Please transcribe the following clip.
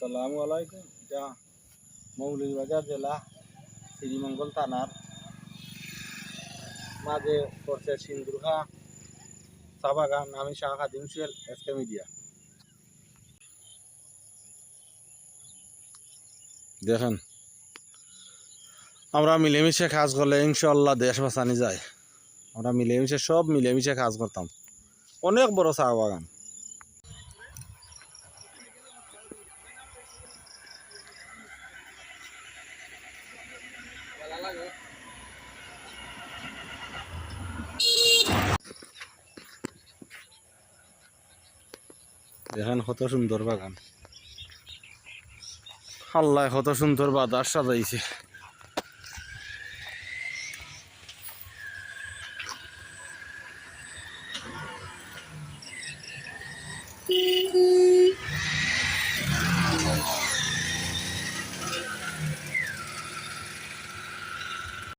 আসসালামু আলাইকুম। এটা মৌলভীবাজার জেলা, শ্রীমঙ্গল থানার মাঝে পড়ছে সিন্দুরখা চা বাগান আমি শাহ খাদিম সুয়েল এসকে মিডিয়া দেখেন, আমরা মিলেমিশে কাজ করলে ইনশাল্লাহ দেশ বাঁচানি যায়। আমরা মিলেমিশে, সব মিলেমিশে কাজ করতাম। অনেক বড় চা বাগান দেখেন কত সুন্দর বাগান আল্লাহ কত সুন্দর বাতাস সাজাইছে Mm-hmm.